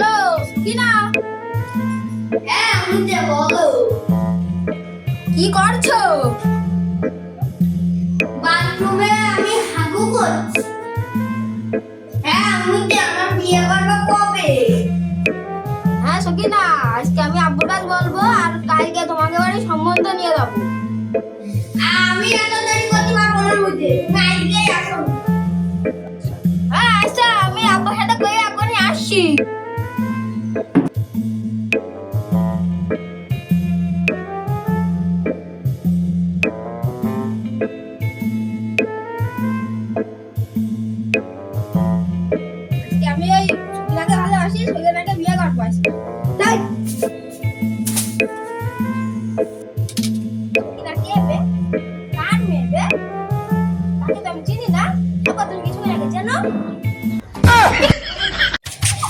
Hello কিনা? হ্যাঁ যে বলো। কি করছ? বাথরুমে আমি হাগু করছি। হ্যাঁ যে আমার বিয়ে করব কবে? হ্যাঁ সকিনা আজকে আমি আব্বুর কাছে বলব আর কালকে তোমাকে বাড়ি সম্বন্ধ নিয়ে যাব। আমি এত দেরি করতে পারব না বুঝে। আজকে আসুন হ্যাঁ আচ্ছা আমি আব্বুর সাথে কই এখনই আসছি।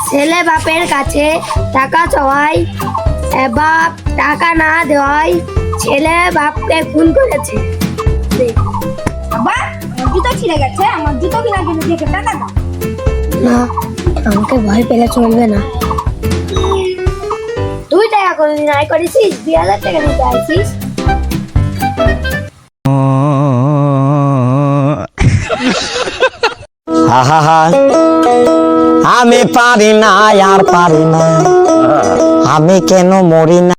ছেলে বাপের কাছে টাকা চাওয়াই এ বাপ টাকা না দেওয়াই ছেলে বাপকে খুন করেছে। ছিঁড়ে গেছে আমার জুতো কিনা কিনে দিয়ে টাকা দাও না। আমাকে ভয় পেলে চলবে না। তুই টাকা কোনোদিন আয় করেছিস দুই হাজার টাকা আইছিস। আহা আমি পারি না আর পারি না। আমি কেন মরি না?